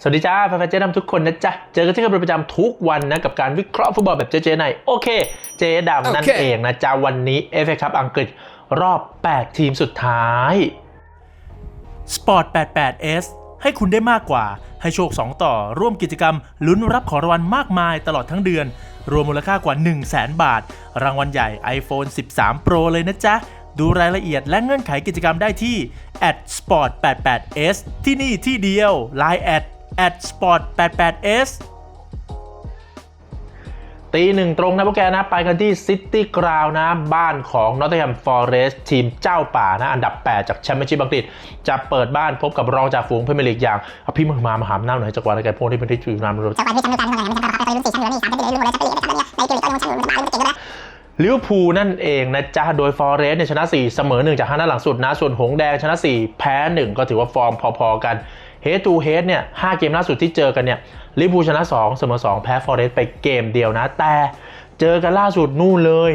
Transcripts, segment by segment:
สวัสดีจ้าแฟนๆเจ๊ดำทุกคนนะจ๊ะ เจอกันที่กันเป็นประจำทุกวันนะ กับการวิเคราะห์ฟุตบอลแบบเจ๊ๆในโอเค เจ๊ดำนั่นโอเคเองนะจ๊ะวันนี้เอฟเอคัพอังกฤษรอบ 8 ทีมสุดท้าย Sport 88S ให้คุณได้มากกว่า ให้โชค 2 ต่อ ร่วมกิจกรรม ลุ้นรับของรางวัลมากมายตลอดทั้งเดือน รวมมูลค่ากว่า 1 0 0 0 0แบาท รางวัลใหญ่ iPhone 13 Pro เลยนะจ๊ะ ดูรายละเอียดและเงื่อนไขกิจกรรมได้ที่ @sport 88s ที่นี่ที่เดียว Line at @sport 88s ตีหนึ่งตรงนะพวกแกนะ ไปกันที่ซิตี้กราวนะ บ้านของ Nottingham Forest ทีมเจ้าป่านะ อันดับ 8 จากแชมเปี้ยนชิพอังกฤษ จะเปิดบ้านพบกับรองจากฝูงพรีเมียร์ลีกอย่างอภิมหามหาอำนาจหน่อยจากวันอะไรพวกที่เป็นที่ถือนามรู้จากวันที่แชมป์การแข่งขันไม่ใช่การไปรุ่นสี่แชมป์เหลือนี่สามเป็นไปเลยรุ่นอะไรจะไปเลยในเกมก็ยังแชมป์มันมาเก่งก็ได้ลิเวอร์พูลนั่นเองนะจ๊ะ โดยฟอร์เรสเนี่ยชนะ 4 เสมอ 1 จาก5นัดหลังสุดนะ ส่วนหงส์แดงชนะ 4 แพ้ 1 ก็ถือว่าฟอร์มพอๆกัน เฮตูเฮดเนี่ย5เกมล่าสุดที่เจอกันเนี่ยลิบูชนะ 2 เสมอ 2 แพ้ฟอร์เรสไปเกมเดียวนะ แต่เจอกันล่าสุดนู่นเลย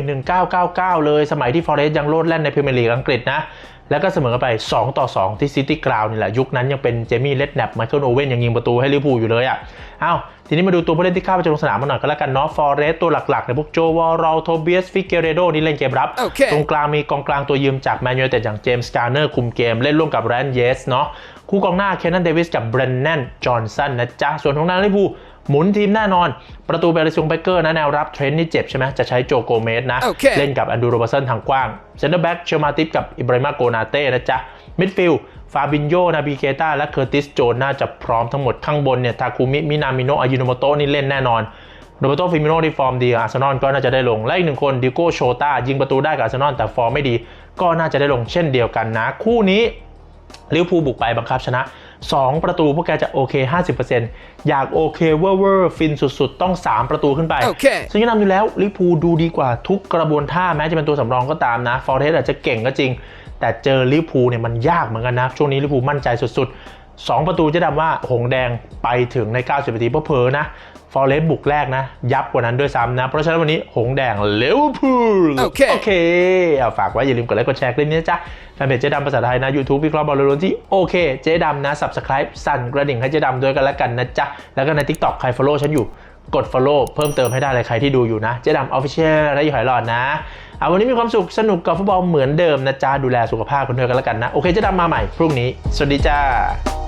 1999 เลย สมัยที่ฟอร์เรสยังโลดแล่นในพรีเมียร์ลีกอังกฤษนะ แล้วก็เสมอกันไป 2 ต่อ 2 ที่ซิตี้กราวนี่แหละ ยุคนั้นยังเป็นเจมี่เลดแนปไมเคิลโอเว่นยังยิงประตูให้ลิเวอร์พูลอยู่เลยอะอ้าวทีนี้มาดูตัวผู้เล่นที่เข้าไปลงสนามมาหน่อยก็แล้วกันเนาะฟอร์เรสตัวหลักๆในยพวกโจวอลโรโทเบียสฟิกเกเรโดนี่เล่นเกมรับโอเคตรงกลางมีกองกลางตัวยืมจากแมนยูไนเต็ดอย่างเจมส์การ์เนอร์คุมเกมเล่นร่วมกับแรนเยสเนาะคู่กองหน้าเคนนันเดวิสกับเบรนแนนจอห์นสันนะจ๊ะส่วนของหน้าลิเวอร์พูลหมุนทีมแน่นอน ประตูเบลลิซุงเบเกอร์นะแนวรับเทรนต์นี่เจ็บใช่ไหมจะใช้โจโกเมสนะโอเคเล่นกับอันดูโรเบอร์สันทางกว้าง เซนเตอร์แบ็กเชลมาติฟกับอิบราฮิมาโกนาเต้นะจ๊ะมิดฟิลด์ฟาบินโยนาบิเกตาและเคอร์ติสโจนน่าจะพร้อมทั้งหมดข้างบนเนี่ยทาคุมิมินามิโนะอายุโนโมโตนี่เล่นแน่นอนโรเบโตฟิมิโนที่ฟอร์มดีอาร์เซนอลก็น่าจะได้ลง และอีกหนึ่งคนดิโก้โชตายิงประตูได้กับอาร์เซนอลแต่ฟอร์มไม่ดี ก็น่าจะได้ลงเช่นเดียวกันนะ คู่นี้ ลิเวอร์พูลบุกไปบังคับชนะ 2 ประตูพวกแกจะโอเค 50%อยากโอเคเวอร์เวอร์ฟินสุดๆ ต้อง 3 ประตูขึ้นไปโอเคซึ่งแนะนำอยู่แล้วลิเวอร์พูลดูดีกว่าทุกกระบวนท่าแม้จะเป็นตัวสำรองก็ตามนะฟอร์เรสอาจจะเก่งก็จริง แต่เจอลิเวอร์พูลเนี่ยมันยากเหมือนกันนะ ช่วงนี้ลิเวอร์พูลมั่นใจสุดๆ 2 ประตูจะดำว่าหงแดงไปถึงใน 90นาทีเพอๆนะ ฟอร์เรสบุกแรกนะ ยับกว่านั้นด้วยซ้ำนะ เพราะฉะนั้นวันนี้หงแดงลิเวอร์พูลโอเคโอเคเอาฝากไว้อย่าลืมกดไลค์กดแชร์คลิปนี้นะจ๊ะแฟนเพจเจ๊ดำภาษาไทยนะ YouTube วิเคราะห์บอลลูนที่โอเคเจ๊ดำนะ Subscribe สั่นกระดิ่งให้เจ๊ดำด้วยกันแล้วกันนะจ๊ะ แล้วก็ใน TikTok ใคร follow ฉันอยู่กด follow เพิ่มเติมให้ได้เลยใครที่ดูอยู่นะ เจ๊ดำ official และอยู่หอยหลอดนะเอาวันนี้มีความสุขสนุกกับฟุตบอลเหมือนเดิมนะจ๊ะดูแลสุขภาพกันด้วยกันแล้วกันนะ โอเคเจ๊ดำมาใหม่พรุ่งนี้ สวัสดีจ้า